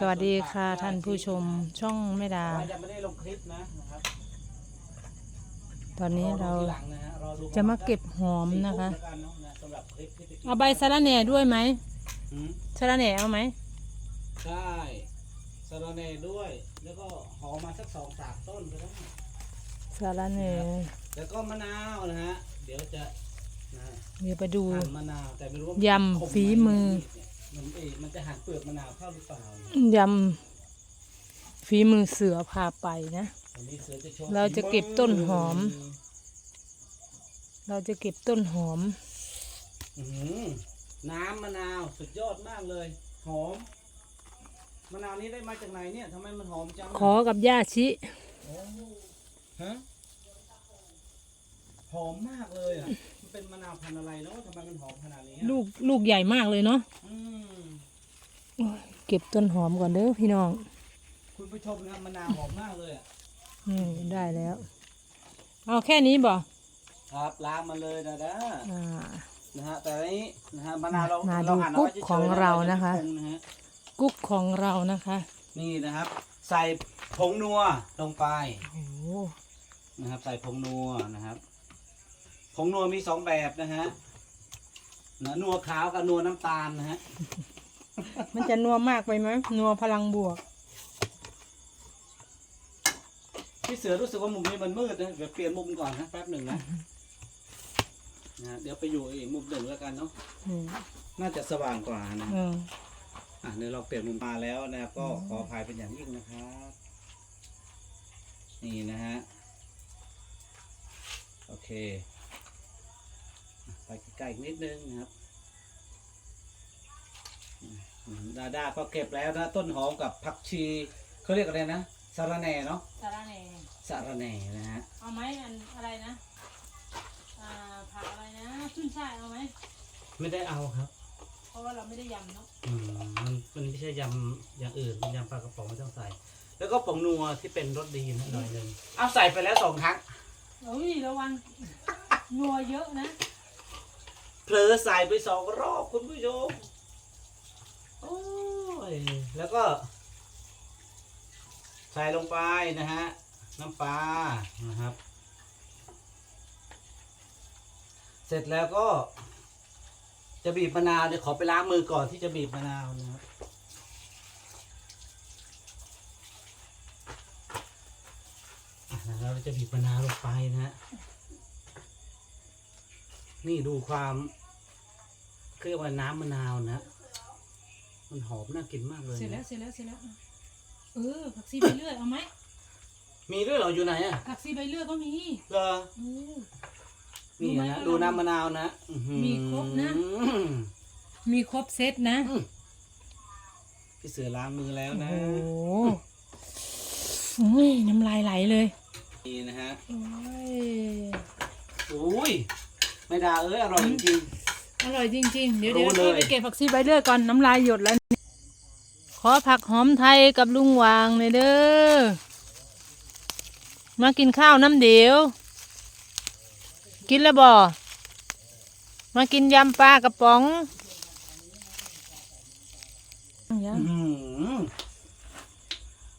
สวัสดีค่ะฝกท่านผู้ชมช่องแม่ดาแต่ว่ายังไม่ได้ลงคลิปนะนะครับตอนนี้เราอดูทีหลังนะฮะรอดูจะมาเก็บหอมนะคะสี่ทุ่มแล้วกันเนอะนะสำหรับคลิปที่จะกินเอาใบสะระแหน่ด้วยไหมหืมสะระแหน่เอาไหมใช่สะระแหน่ด้วย แล้วก็หอมมาสักสองสามต้นก็ได้สะระแหน่แล้วก็มะนาวนะฮะ เดี๋ยวจะนะเดี๋ยวไปดูหั่นมะนาวแต่ไม่รู้ว่ายำคมไหฝีมือ มันเอ๊ะมันจะหั่นเปลือกมะนาวเข้าหรือเปล่ายำฝีมือเสือพาไปนะ วันนี้เสือจะโชว์เราจะเก็บต้นหอม เราจะเก็บต้นหอม อื้อหือน้ำมะนาวสุดยอดมากเลย หอม มะนาวนี้ได้มาจากไหนเนี่ยทำไมมันหอมจังขอกับย่าชิ โอ้ฮะหอมมากเลยอะมัน เป็นมะนาวพันธุ์อะไรเนาะทำไมมันหอมขนาดนี้อะลูกลูกใหญ่มากเลยเนาะอืมเก็บต้นหอมก่อนเด้อพี่น้องคุณผู้ชมนะมะนาวหอมมากเลยอะอืมได้แล้ว เอาแค่นี้บ่ครับล้างมาเลยนะด้าอ่า นะฮะแต่อันนี้นะฮะมะนาวเรามาเราดูหั่นกุ๊เอากไว้เฉยๆของเรานะคะเาจไม่ปรุงฮกุ๊กของเรานะคะนี่นะครับ ใส่ผงนัวลงไปโอ้โหนะครับ ใส่ผงนัวนะครับ ผงนัวมีสองแบบนะฮะนะนัวขาวกับนัวน้ำตาลนะฮะ มันจะนัวมากไปไหมนัวพลังบวก พี่เสือรู้สึกว่ามุมนี้มันมืดนะ เดี๋ยวเปลี่ยนมุมก่อนนะแป๊บหนึ่งนะนะเดี๋ยวไปอยู่อีกมุมหนึ่งแล้วกันเนาะ อืมน่าจะสว่างกว่านะอืมอะเดี๋ยวเราเปลี่ยนมุมมาแล้วนะครับก็ขออภัยเป็นอย่างยิ่งนะครับ นี่นะฮะ โอเคอะ ไปใกล้ๆอีกนิดนึงนะครับอืมดาด้าก็เก็บแล้วนะต้นหอมกับผักชีเขาเรียกอะไรนะสาระแหน่เนาะสาระแหน่สาระแหน่นะฮะเอาไหมอันอะไรนะอ่าผักอะไรนะขึ้นช่ายเอาไหมไม่ได้เอาครับ เพราะว่าเราไม่ได้ยำเนาะอืมมันมันไม่ใช่ยำอย่างอื่นเป็นยำปลากระป๋องไม่ต้องใส่ แล้วก็ผงนัวที่เป็นรสดีนะหน่อยหนึ่งเอาใส่ไปแล้วสองครั้ง เอ้ยระวังนัวเยอะนะ เผลอใส่ไปสองรอบคุณผู้ชม โอ้ย แล้วก็ ใส่ลงไปนะฮะ น้ำปลานะครับ เสร็จแล้วก็ จะบีบมะนาวเดี๋ยวขอไปล้างมือก่อนที่จะบีบมะนาวนะครับแล้วเราจะบีบมะนาวลงไปนะฮะ นี่ดูความเรียกว่าน้ำมะนาวนะ มันหอมน่ากินมากเลยเสร็จแล้วนะเสร็จแล้วเสร็จแล้วเออผักซีใบเลื่อยเอาไหมมีด้วยเหรออยู่ไหนอะผักซีใบเลื่อยก็มีเหรอเออนี่รู้ไหมนะว่าดูน้ำมะนาวนะอื้อหือมีครบนะ มีครบเซตนะพี่เสือล้างมือแล้วโอ้นะโหโอ้ยน้ำลายไหลเลยนี่นะฮะโอ้ยอุ้ย ไม่ดาเอ้ยอร่อยจริง อร่อยจริง ๆ เดี๋ยวรู้เดี๋ยวเลยไปเก็บผักซีใบเลื่อยก่อนน้ำลายหยดแล้วขอผักหอมไทยกับลุงวางเลยเด้อ มากินข้าวน้ำเดียว กินแล้วบ่ มากินยำปลากระป๋องยัๆงอื้อหือ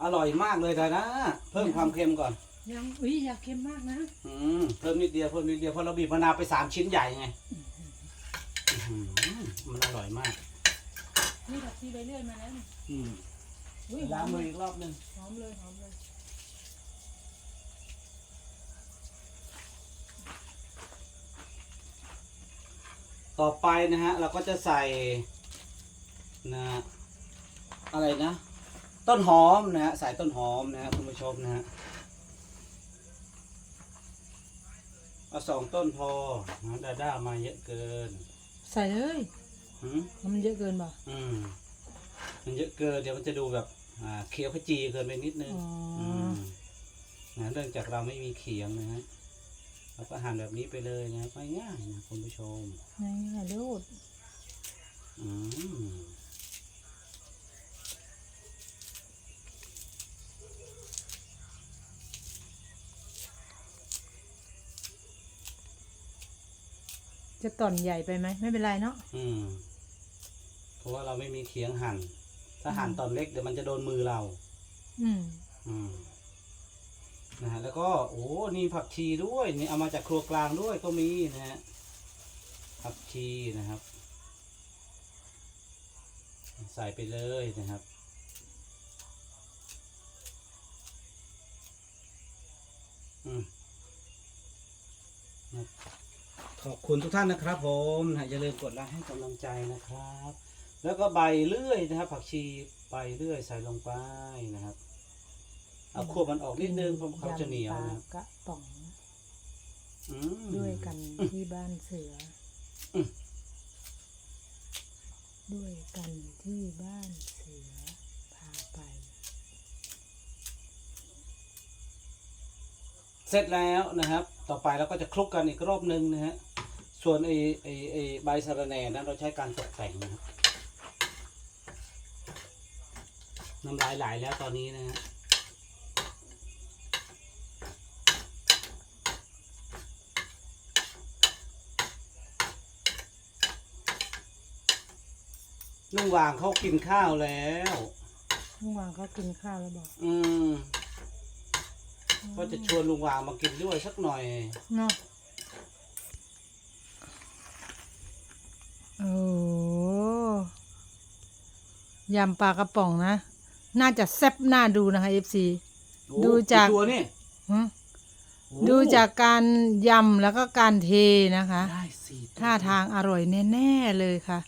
อร่อยมากเลยดานะ เพิ่มความเค็มก่อน ยังอุ้ยอยากเค็มมากนะอืมเพิ่มนิดเดียวเพิ่มนิดเดียวเพราะเราบีบมะนาวไปสามชิ้นใหญ่ไงอื้อหือมันอร่อยมาก นี่ผักซีใบเลื่อยมาแล้วนี่อืมอุ้ยหล้าองมมืเลอยอีกรอบหนึงหอมเลยหอมเลยต่อไปนะฮะ เราก็จะใส่นะอะไรนะ ต้นหอมนะฮะใส่ต้นหอมนะฮะคุณผู้ชมนะฮะ เอาสองต้นพอนะดาด้ามาเยอะเกินใส่เลยหืมมันเยอะเกินป่ะอืมมันเยอะเกินเดี๋ยวมันจะดูแบบอ่าเคี้ยวขจีเกินไปนิดนึงอ๋ออมนะเนื่องจากเราไม่มีเขียงนะฮะเราก็หั่นแบบนี้ไปเลยนะครับง่ายๆนะคุณผู้ชม ง่ายๆลูดอืม จะต่อนใหญ่ไปไหมไม่เป็นไรเนาะอืม เพราะว่าเราไม่มีเขียงหั่น ถ้าหั่นตอนเล็กเดี๋ยวมันจะโดนมือเรา อืม อืม นะฮะ แล้วก็ โอ้นี่ผักชีด้วย นี่เอามาจากครัวกลางด้วยก็มีนะฮะ ผักชีนะครับ ใส่ไปเลยนะครับ อืมนะครับ ขอบคุณทุกท่านนะครับ ผมนะฮะอย่าลืมกดไลค์ให้กำลังใจนะครับ แล้วก็ใบเลื่อยนะครับ ผักชีใบเลื่อยใส่ลงไปนะครับ เอาคั่วมันออกนิดนึงเพราะเขาจะเหนียวำปลานะครับกระป๋องอืมด้วยกันที่บ้านเสืออมด้วยกันที่บ้านเสือพาไป เสร็จแล้วนะครับ ต่อไปเราก็จะคลุกกันอีกรอบนึงนะฮะ ส่วนไอ้ไอ้ไอ้ใบสะระแหน่นั้นเราใช้การตกแต่งนะครับน้ำลายไหลแล้วตอนนี้นะฮะลุงวางเขากินข้าวแล้ว ลุงวางเขากินข้าวแล้วบอก อืมก็จะชวนลุงวางมากินด้วยสักหน่อย เนาะ ยำปลากระป๋องนะ น่าจะแซ่บน่าดูนะคะ FC โอ้ดูจากกี่ตัวนี่หึโอ้ดูจากการยำแล้วก็การเทนะคะ ได้สี่ตัวท่าทางอร่อยแน่ๆเลยค่ะ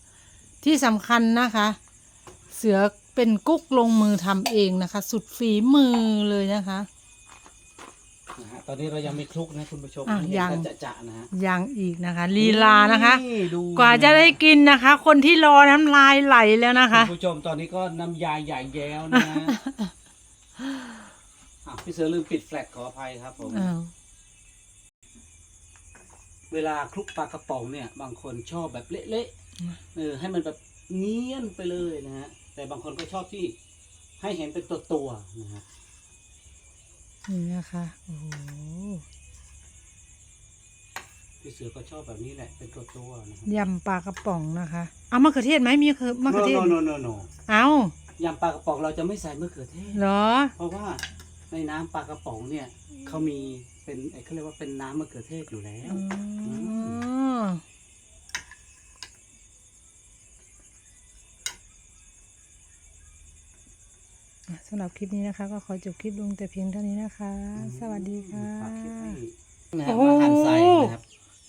ที่สำคัญนะคะ เสือเป็นกุ๊กลงมือทำเองนะคะ สุดฝีมือเลยนะคะ นะฮะตอนนี้เรายังไม่คลุกนะคุณผู้ชมอะเห็นยังกันจะๆนะฮะยังอีกนะคะลีลานะคะดูกว่าจะได้กินนะคะ คนที่รอน้ำลายไหลแล้วนะคะคุณผู้ชมตอนนี้ก็น้ำยาใหญ่แย้วนะฮะอะพี่เสือลืมปิดแฟลชขออภัยครับผมอ้าวเวลาคลุกปลากระป๋องเนี่ยบางคนชอบแบบเละๆเออให้มันแบบเงี้ยนไปเลยนะฮะแต่บางคนก็ชอบที่ให้เห็นเป็นตัวตัวๆนะฮะ นี่นะคะ โอ้โห พี่เสือก็ชอบแบบนี้แหละ เป็นตัวตัวๆนะฮะยำปลากระป๋องนะคะ เอามะเขือเทศไหมมีคือมะเขือเทศโนโนโนโนเอายำปลากระป๋องเราจะไม่ใส่มะเขือเทศ เหรอ เพราะว่าในน้ำปลากระป๋องเนี่ยเขามีเป็นไอ้เขาเรียกว่าเป็นน้ำมะเขือเทศอยู่แล้ว อ๋อ สำหรับคลิปนี้นะคะ ก็ขอจบคลิปลงแต่เพียงเท่านี้นะคะ สวัสดีค่ะฝากคลิปให้นะโอ้ฮะโหมาหั่นใส่นะครับ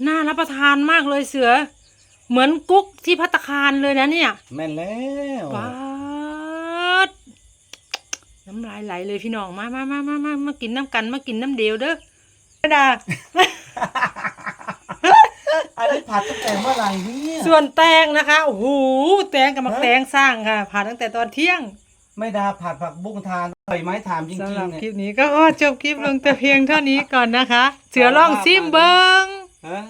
น่ารับประทานมากเลยเสือ เหมือนกุ๊กที่พัตตาคารเลยนะเนี่ยแม่นแล้วป๊าดน้ำลายไหลเลยพี่น้องมามามามามามากินน้ำกันมากินน้ำเดียวเด้อไม่ได้ อันนี้ผัดตั้งแต่เมื่อไหร่เนี่ย ส่วนแตงนะคะ โอ้โห แตงกับมะแตงสร้างค่ะผ่านตั้งแต่ตอนเที่ยง ไม่ดาผัดผักบุ้งทานอร่อยไหมถามจริงสำหๆรับเนี่ย คลิปนี้ก็ขอจบคลิปลงแต่เพียงเท่านี้ก่อนนะคะ เสือล่องซิมเบิง ฮะ